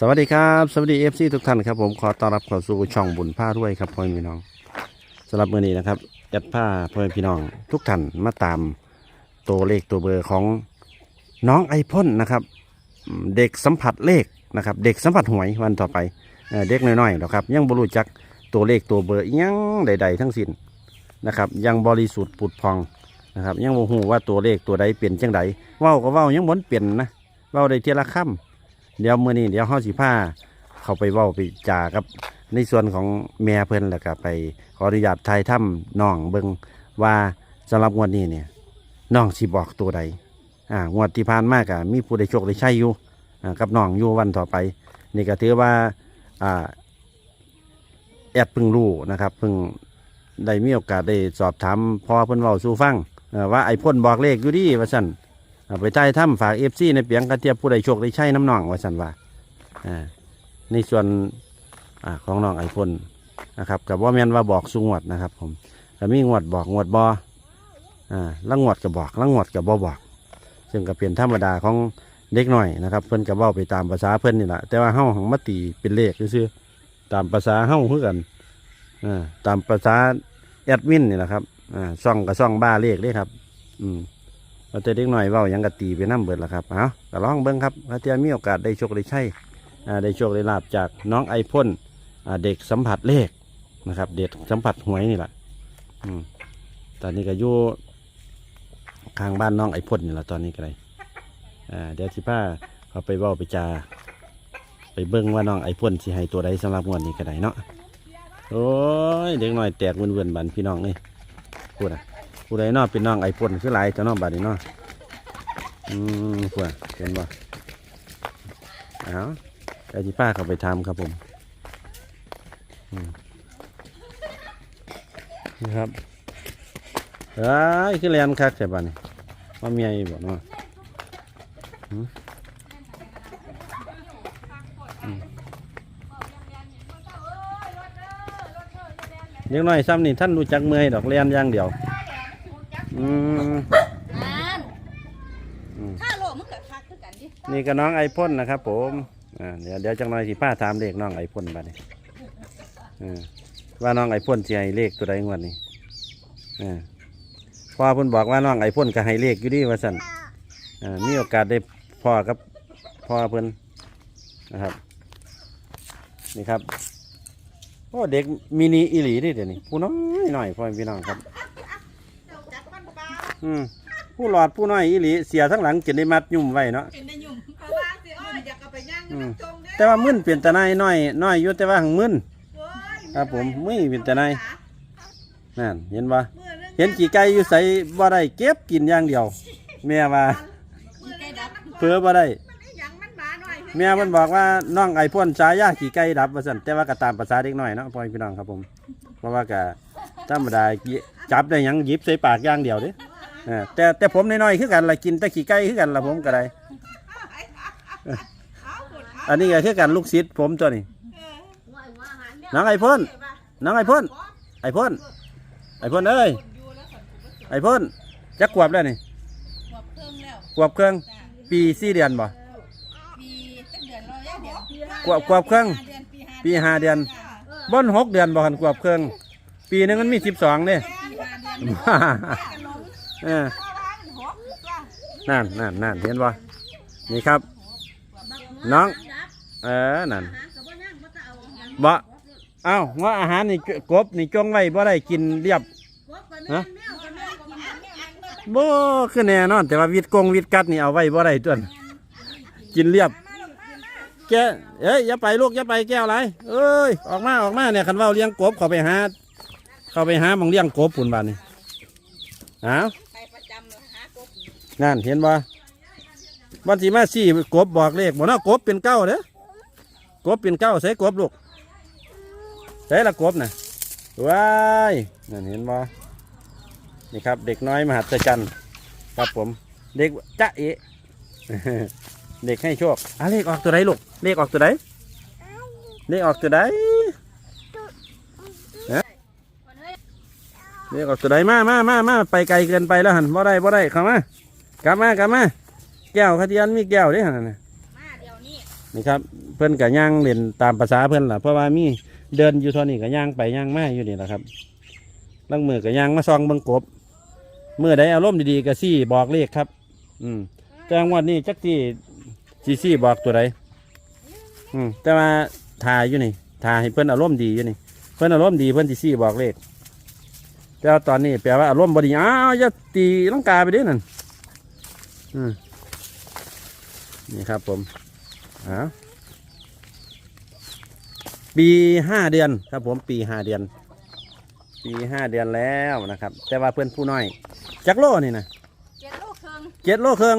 สวัสดีครับ สวัสดีเอฟซีทุกท่านครับผมขอต้อนรับเข้าสู่ช่องบุญผ้าด้วยครับพ่อแม่พี่น้องสำหรับมื้อนี้นะครับแอดผ้าพ่อแม่พี่น้องทุกท่านมาตามตัวเลขตัวเบอร์ของน้องไอพ่นนะครับ เด็กสัมผัสเลขนะครับ เด็กสัมผัสหวยวันต่อไปเอ่อเด็กน้อยๆหรอกครับ ยังบรู้จักตัวเลขตัวเบอร์อิหยังใด ๆ ทั้งสิ้นนะครับ ยังบริสุทธิ์ปุดพองนะครับ ยังโมโหว่าตัวเลขตัวใดเปลี่ยนจังใดเว้าก็เว้ายังบนเปลี่ยนนะเว้าได้เทียละค่ำ เดี๋ยวมื้อนี้เดี๋ยวเฮาสิพาเข้าไปเว้าไปจากับ ในส่วนของแม่เพิ่นแล้วก็ไปขออนุญาตถ่ายถ้ำน้องเบิ่งว่าสำหรับงวดนี้เนี่ยน้องสิบอกตัวใดอ่างวดที่ผ่านมาก็มีผู้ได้โชคได้ใช้อยู่อ่ากับน้องอยู่วันต่อไป นี่ก็ถือว่าอ่าแอดเพิ่งรู้นะครับเพิ่งได้มีโอกาสได้สอบถามพ่อเพิ่นเว้าสู่ฟังเอ่อว่าไอ้พ่นบอกเลขอยู่ดีว่าซั่น เอาไปใต้ถ้ำฝากเอฟซีในเปียงกระเทียบผู้ใดโชคได้ใช้น้ำหนองว่าสันว่าอ่าในส่วนอาของน้องไอพนนะครับกับว่าแมนว่าบอกสุงวดนะครับ ผมก็มีงวดบอกงวดบออ่าละงวดก็บบอกละงวดก็บบอบอก ซึ่งก็เป็นธรรมดาของเด็กหน่อยนะครับ เพิ่อนก็เว้าไปตามภาษาเพิ่อนนี่แหละแต่ว่าเฮาของมติเป็นเลขซื่อตามภาษาเฮาคือกันอ่าตามภาษาแอดมินนี่แหละครับอ่าซ่องกับซ่องบ้าเลขเลยครับ อืม เราจะเด็กหน่อยเว้ายังกะตีไปน้ำเบิดละครับเอาก็ลองเบิ้งครับถ้าเทียมีโอกาสได้โชคได้ใช่ได้โชคได้ลาบจากน้องไอพ่นเด็กสัมผัสเลขนะครับ เด็กสัมผัสหวยนี่แหละอืมตอนนี้ก็อยู่ข้างบ้านน้องไอพ่นนี่แหละตอนนี้ก็เลยเดี๋ยวที่ป้าเขาไปเว้าไปจาไปเบิ้งว่าน้องไอพ่นสิให้ตัวใดสำหรับงวดนี้ก็ได้เนาะโอ้ยเด็กหน่อยแตกเวินๆบันพี่น้องนี่พูดนะ ผู้ใดเนอเป็นน้องไอพ่นคือหลายแต่น้องบาดนี้นาะอืมพวกเห็นบ่เอาไอ้ที่ป้าเขาไปทำครับผมนี่ครับเอ้ยคือแลนคักแต่บ้านนี้ว่าเมียอีบ่เนาะหืมอืมเด็กน้อยซ้ำนี่ท่านรู้จักเมื่อยดอกเลียนอย่างเดียว อืม นั่น อืมถ้าโลมึงก็คักคือกันดินี่ก็น้องไอพ่นนะครับ ผมอ่าเดี๋ยวเดี๋ยวจังหน่อยสิป้าถามเลขน้องไอพ่นบัดนี้อ่าว่าน้องไอพ่นสิให้เลขตัวใดงวดนี้อ่าพ่อเพิ่นบอกว่าน้องไอพ่นก็ให้เลขอยู่ดีว่าสั่นอ่ามีโอกาสได้พ่อกับพ่อเพิ่นนะครับ นี่ครับโอ้เด็กมินิอีหลีนี่เดี๋ยวนี้ผู้น้อยหน่อยพ่อพี่น้องครับ อืม ผู้หลอดผู้น้อยอีหลีเสียทั้งหลังกินได้มัดยุ่มไว้เนาะเป็นได้ยุ่มเพราะว่าสิอ้อยอยากเอาไปย่างให้มันจงเด้อแต่ว่ามึนเปลี่ยนแต่นายน้อยน้อยอยู่แต่ว่าหังมึนโอ้ยครับผมมึนเป็นแต่นายนั่นเห็นปะมื้อนึงเห็นกี่ไก่อยู่ใส่บ่ได้เก็บกินอย่างเดียว แม่ว่ามื้อนึงดับมันเพื่อบ่ได้ มันอีหยังมันหมาหน่อยแม่เพิ่นบอกว่าน้องไอ้พ่นฉายาขี่ไก่ดับว่าซั่นแต่ว่าก็ตามภาษาเด็กน้อยเนาะพ่อพี่น้องครับผม เพราะว่าก็ธรรมดาจับได้หยังหยิบใส่ปากอย่างเดียวเด้เอ อแต่แต่ผมน้อยๆคือกันล่ะกินแต่ขี่ไก่คือกันล่ะผมก็ได้เอาหมดเอาอันนี้ก็คือกันลูกศิษย์ผมตัวนี้เออน้องไอ้พ่นน้องไอ้พ่นไอ้พ่นไอ้พ่นเอ้ยอยู่แล้วสั่นกูก็ไอ้พ่นจักขวบแล้วนี่ขวบเครื่องแล้วขวบเครื่องจ้ะปีสี่เดือนบ่ปีตั้งเดือนแล้วเดือนปีขวบขวบเครื่องเดือนปีห้าปีห้าเดือนจ้ะบ่นหกเดือนบ่หันขวบเครื่องปีหนึงมันมีสิบสองเนี่ยปีห้า เออนั่นนั่นนั่นเห็นบ่นี่ครับ น้อง เออนั่นบ่เอ้าว่าอาหารนี่กบนี่จงไว้บ่ได้กินเรียบฮะบ่คือแน่นอน แต่ว่าวิตกงวิตกัดนี่เอาไว้บ่ได้ตัวนั้นกินเรียบ แกเอ้ยอย่าไปลูกอย่าไปแก้วไรเอ้ยออกมาออกมาเนี่ยคันว่าเลี้ยงกบเขาไปหาเขาไปหาหมองเลี้ยงกบปุ่นบ้านนี่อ้าว นั่นเห็นบ่บันสีมาสี่กบบอกเลขบ่เนากบเป็นเก้าเด้อกบเป็นเก้าใส่กบลูกใส่ละกบน่ะว้ายนั่นเห็นบ่นี่ครับ เด็กน้อยมหัศจรรย์ครับผม เด็กจ๊ะเอะเด็กให้โชคอะเลขออกตัวไหนลูกเลขออกตัวไหนเลขออกตัวไหนเลขออกตัวไหนมามามามาไปไกลเกินไปแล้วหันบ่ได้บ่ได้เข้ามา กลับมากลับมาแก้วคาเทียนมีแก้วเด้หันน่ะมาเดี๋ยวนี้นนี่ครับเพิ่นกับย่างเล่นตามภาษาเพิ่นล่ะเพราะว่ามีเดินอยู่เท่านี้กับย่างไปย่างมาอยู่นี่แหละครับลังมือกับย่างมาซองเบิ่งกบเมื่อใดอารมณ์ดีๆก็ซี่บอกเลขครับ อืมแต่งวดนี้จักที่ซีซี่บอกตัวใดอืมแต่ว่าทายอยู่นี่ทายให้เพิ่นอารมณ์ดีอยู่นี่ เพิ่นอารมณ์ดีเพิ่นซีซี่บอกเลขแต่ว่าตอนนี้แปลว่าอารมณ์บดีอ้าวอย่าตีลังกาไปเด้นั่น อืมนี่ครับผมอ้าวปีห้าเดือนครับผมปีห้าเดือน ปีห้าเดือนแล้วนะครับ แต่ว่าเพื่อนผู้น้อยจักโลนี่นะเจ็ดโลครึ่งเจ็ดโลครึ่ง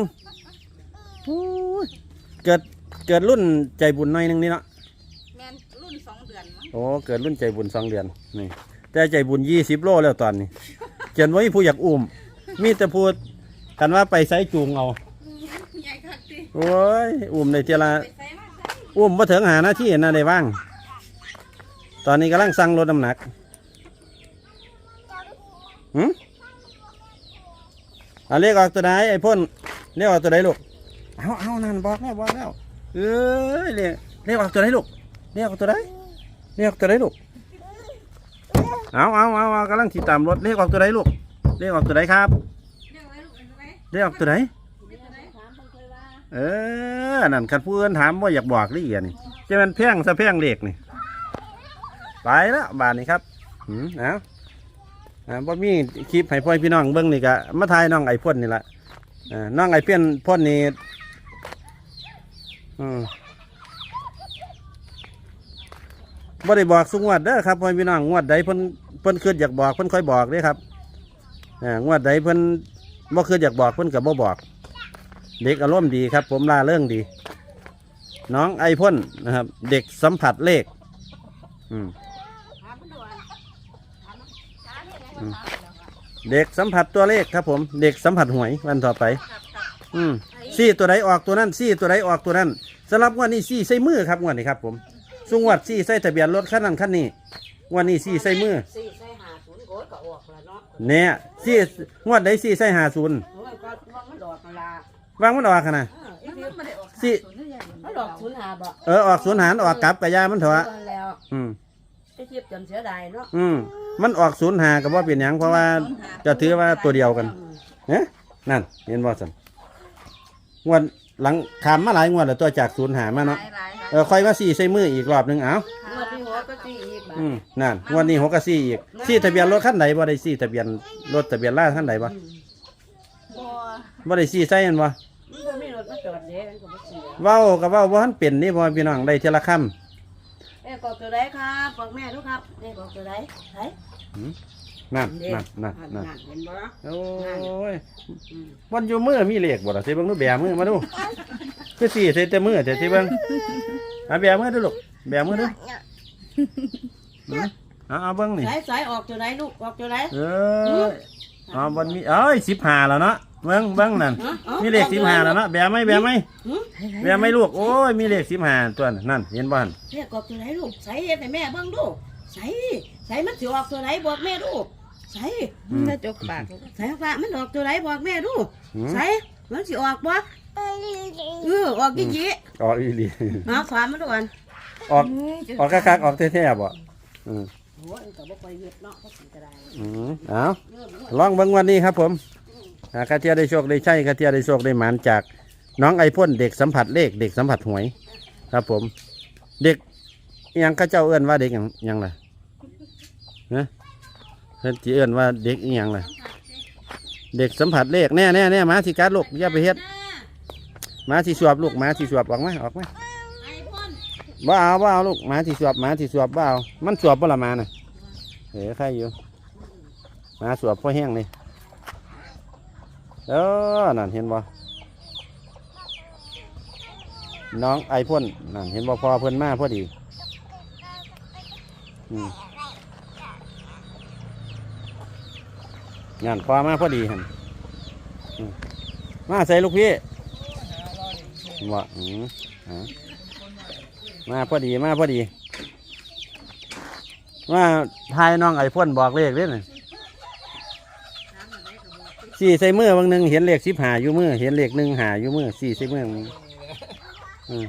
โอ้ยเกิดเกิดรุ่นใจบุญหน่อยหนึงนี่เนาะแมนรุ่นสองเดือนมั้งโอ้เกิดรุ่นใจบุญสองเดือนนี่แต่ใจบุญยี่สิบโลแล้วตอนนี้เจนว่ามีผู้อยากอุ้มมีแต่พูด กันว่าไปไซจูงเอาใหญ่คักดิโอ้ยอุ้มในเทยละไปใส่มาใส่อุ้มมาถึงหาหน้าที่นะได้บ้าง ตอนนี้กำลังสั่งลดน้ำหนักหืมเอาเลขออกตัวไหนไอ้พ่นเลขออกตัวไหนลูกเอาเอานั่นบอกแล้วบอกแล้วเอ้ยเลขเลขออกตัวไหนลูกเลขออกตัวไหนเลขออกตัวไหนลูกเอาเอาเอาเอากำลังติดตามรถเลขออกตัวไหนลูกเลขออกตัวไหนครับ ไว้เลขออกตัวไหนเรียกไว้ถามเพิ่นเคยว่าเออ นั่นคันผู้อื่นถามว่าอยากบอกหรืออีกนี่จะมันเพียงสะเพียงเด็กนี่ ไปแล้วบานนี้ครับหืมเอาอ่าบ่มีคลิปให้พ่อพี่น้องเบิ่งนี่ก็มาถ่ายน้องไอพ่นนี่ละอ่าน้องไอเพี้ยนพ่นนี่อืมบ่ได้บอกสุงวดเด้อครับพ่อพี่น้องงวดใดเพิ่นเพิ่นคิดอยากบอกเพิ่นค่อยบอกเด้ครับอ่างวดใดเพิ่น บ่คิดอยากบอกเพิ่นก็บ่บอก เด็กอารมณ์ดีครับ ผมลาเรื่องดี น้องไอพ่นนะครับ เด็กสัมผัสเลข อืมถามเพิ่นด่วนถามจ้าเฮ็ดอะไรอืมเด็กสัมผัสตัวเลขครับ ผม เด็กสัมผัสหวยวันต่อไป อืมซี่ตัวใดออกตัวนั้นซี่ตัวใดออกตัวนั้นสำหรับงวันนี้ซี่ใส่มือครับงวันนี้ครับ ผมสุงวัดซี่ใส่ทะเบียนรถคันนั้นคันนี้งวันนี้ซี่ใส่มือ สี่ กดก็ออกแล้วเนาะเนี่ยซี่งวดใดซี่ใส่หาศูนย์โอ้ยก็ว่ามันดอกมาละวางมันออกขนาดเอออีมันพีไม่ได้ออกสิหาศูนย์หรือยังมันดอกศูนย์หาบ่เออออกศูนย์หารออกกลับกระยามันเถอะเออแล้วอืม ไอ้เทียบจนเสียดายเนาะอืม มันออกศูนย์หากับว่าเป็นหยังเพราะว่าจะถือว่าตัวเดียวกันอืมเนี่ยนั่นเห็นบ่สันงวดหลังขามมาหลายงวดแล้วตัวจากศูนย์หามาเนาะหลายหลายหลายเออค่อยมาสี่ใส่มืออีกรอบหนึงเอ้า งวดที่หัวก็สี่อีกบาทอืมนั่นงวดนี้หกกับสี่อีกสี่ทะเบียนรถคันไหนบ่ได้สี่ทะเบียนรถทะเบียนล่าคันไหนบ่อืมบ่บ่ได้สี่ใส่ยันบ่มันบ่มีรถมาจอดเด้มันก็บ่เสียเว้ากับเว้าบ่ทันเป็นนี่พ่อพี่น้องได้เทอละคเอ้ยบอกตัวใดครับบอกแม่ดูครับเอ้ยบอกตัวใดไหนำนั่นนั่นนั่นนั่นเห็นบ่โอ้ยอืมวันอยู่มือมีเลขบ่ล่ะสิเบิ่งดูแบมือมาดูคือสี่ใส่แต่มือแต่สิเบิ่งเอาแบมือดูลูกแบมือดู อืมเอาเอาเบิ่งนี่สายสายออกตัวใดลูกออกตัวใดเอออ๋อวันมีเอ้ยสิบห้าแล้วเนาะเบิ้งเบิ้งนั่นฮะอ๋อมีเลขสิบห้าแล้วเนาะแบไหมแบไหมหืมแบไหมลูกโอ้ยมีเลขสิบห้าตัวนั่นนั่นเห็นบ้านเรียกออกตัวไหนลูกใส่เฮ็ดให้แม่เบิ่งดูใส่ใส่มันสิออกตัวไหนบอกแม่ดูใส่อืมจะจกปากใส่ฟ้ามันออกตัวไหนบอกแม่ดูหืมใส่มันสิออกบ่เออออกกี่จีออกอีหลีมาฝามาดูกัน ออกออกคักๆออกแท้ๆบ่อืมโอ้ยก็บ่ค่อยเฮ็ดเนาะก็สิกระไดอืมเอาลองเบิ้งวันนี้ครับผมอ่ากระเทียได้โชคได้ใช่กระเทียได้โชคได้หมานจาก น้องไอพ่นเด็กสัมผัสเลขเด็กสัมผัสหวย ครับผม เด็กอิหยังเข้าเจ้าเอื้อนว่าเด็กหยังหยังล่ะนะเพิ่นจีเอื้อนว่าเด็กอิหยังล่ะ เด็กสัมผัสเลขแน่แน่แน่หมาสิการลูกอย่าไปเฮ็ดหมาสิสวบลูกหมาสิสวบออกมาออกมาไอ้พ่น บ่เอาบ่เอาลูกหมาสิสวบหมาสิสวบบ่เอามันสวบบ่ละหมาน่ะเอ๋ใครอยู่หมาสวบพอแห้งเลยเออนั่นเห็นบ่น้องไอพ่นนั่นเห็นบ่พอเพิ่นมาพอดีอืมงานพอมาพอดีหันอืมมาใส่ลูกพี่ว่าอืมอ่า มาพอดีมาพอดีมาทายน้องไอ้พ่นบอกเลขเด้น่ะสี่ใส่มือบางหนึ่งเห็นเลขสิบหาอยู่มือเห็นเลขหนึ่งหาอยู่มือสี่ใส่มือบางหนึ่งอืม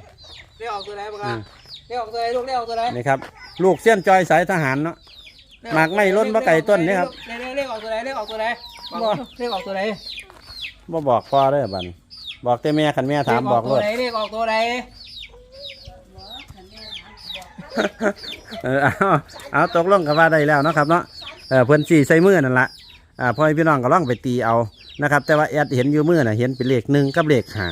เลขออกตัวไหนบ้างอืมเลขออกตัวไหนลูกเลขออกตัวไหนนี่ครับ ลูกเสี้ยนจอยสายทหารเนาะหมากไม่ล้นบ่ไก่ต้นนี่ครับเลขเลขออกตัวไหนเลขออกตัวไหนบอกเลขออกตัวไหนบ่บอกพ่อเด้อบันบอกแต่แม่คันแม่ถามบอกเลรขถไหนเลขออกตัวไหน เออเอาเอาตกลงกับว่าได้แล้วเนาะครับเนาะเออเพิ่นสี่ใส่มือนั่นละอ่าพ่อให้พี่น้องก็ล่องไปตีเอานะครับ แต่ว่าแอดเห็นอยู่มือน่ะเห็นเป็นเลขหนึ่งกับเลขห้า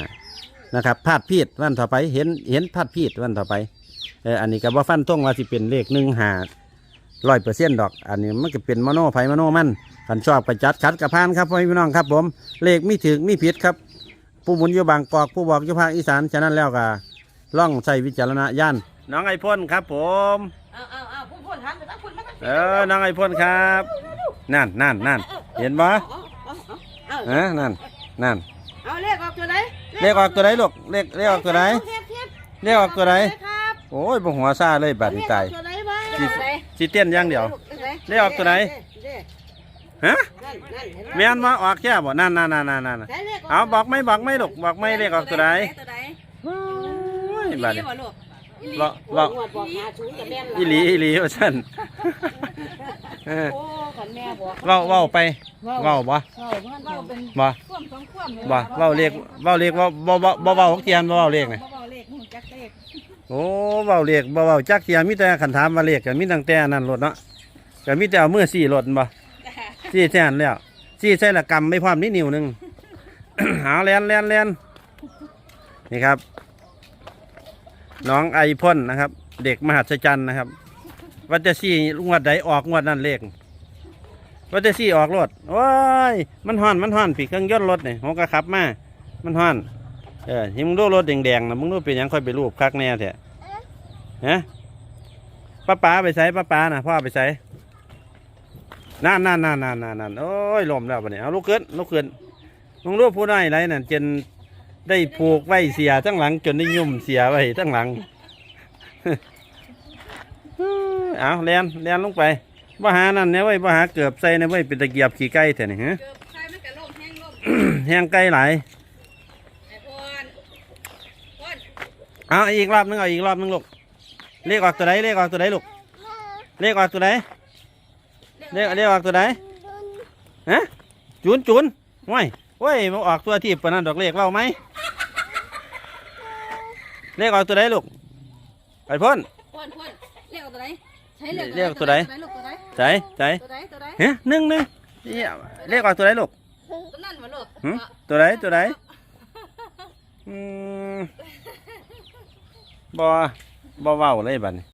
นะครับพาดพีดวันต่อไปเห็นเห็นพาดพีดวันต่อไปเอออันนี้ก็บ่ฟันทงว่าสิเป็นเลขหนึ่งห้าร้อยเปอร์เซ็นต์ดอก อันนี้มันก็เป็นมโนไผมโนมันกันชอบไปจัดคัดกับพานครับพ่อพี่น้องครับ ผมเลขไมีถึงไมีผิดครับ ผู้หมุนอยู่บางกอกผู้บอกอยู่ภาคอีสานฉะนั้นแล้วก็ล่องใส่วิจารณญาณ น้องไอพ่นครับ ผม เอาเอาเอาพูดพูดหันไปตั้งพูดมาตั้งเออ น้องไอพ่นครับ นั่นนั่นนั่นเห็นบ่เอาเอาเอาเอาเออนั่นนั่นเอาเลขออกตัวไหนเลขออกตัวไหนลูกเลขเลขออกตัวไหนเทียบเทียบเลขออกตัวไหนครับโอ้ยบ่หัวซาเลยบัดนี้ตายเลขออกตัวไหนบ้างสิสิเต้นอย่างเดียวเลขออกตัวไหนฮะนั่นนั่นเห็นไหแม่นมาออกแค่บ่นั่นนั่นนั่นนั่นนั่นไหนลขเอาบอกไม่บอกไม่ลูกบอกไม่เลขออกตัวไหนตัวไหนโอ้ยอีหบัดลีนี้ บ่ลูกบอกบอกงวดบอกหาศูนย์กับแม่นละอีหลีอีหลีว่าซั่นเออโอ้ขันแม่บอกเว้าเว้าไปเว้าบ่เว้ามันเว้าเป็นบ่ความสองความเลยบ่เว้าเลขเว้าเลขบ่บ่บ่บ่เว้าของเทียนบ่เว้าเลขนี่บ่เว้าเลขหูจักเลขโอ้เบาเรียกบ่เบาจักเทียมีแต่ขันถามมาเรียกกันมีตั้งแต่นั่นรถเนาะก็มีแต่เอามือสี่รถบ่สี่แท่นแล้วสี่ใส่ละกำไม่พร้อมนิดนิ้วหนึงหาแลนแลนแลนนี่ครับ น้องไอพ่นนะครับ เด็กมหัศจรรย์นะครับว่าจะสี่งวดใดออกงวดนั่นเลขว่าจะสี่ออกรถโอ้ยมันห่อนมันห่อนปีเครื่องยนต์รถเนี่ผมก็ขับมามันห่อนเออที่มึงดูรถแดงๆนะมึงดูเป็นยังค่อยไปรูปคักแน่แท้ฮะป้าป๋าไปใส่ป้าป๋านะพ่อไปใส่นั่นนั่นนั่นนั่นนั่นนั่นโอ้ยลมแล้วปะเนี่ยเอาลูกขึ้นลูกขึ้นมึงรูปผู้น้อยไรนั่นจน ได้ผูกไว้เสียทั้งหลังจนได้ยุ่มเสียไว้ทั้งหลัง เอาเลียนเลียนลงไปบ่หานั่นเนี่ยไว้ยบ่หาเกือบใส่เนี่ยไว้ยเป็นตะเกียบขี่ไก่แท้นี่ฮะเกือบใครมันกะล่มแห้งล่มแห้งไก่หลายไอ้พอนพอนเอาอีกรอบนึงเอาอีกรอบนึงลูกเลขออกตัวไหนเลขออกตัวไหนลูกเลขออกตัวไหนเลขเลขออกตัวไหนฮะจุนจุนว้ายว้ยมันออกตัวที่ปานนั้นดอกเลขเล่าไหม เลขออกตัวไหนลูกไปพ่นพอนพอนเรียกเอาตัวไหนใช้เรียกตัวไหนลูกตัวไหนใจใจตัวไหนตัวไหนเฮ้ยหนึ่งหนึ่งเหี้ยเลขออกตัวไหนลูกตัวนั่นมาลูกหึตัวไหนตัวไหนอืมบ่บ่เว้าเลยบัดนี้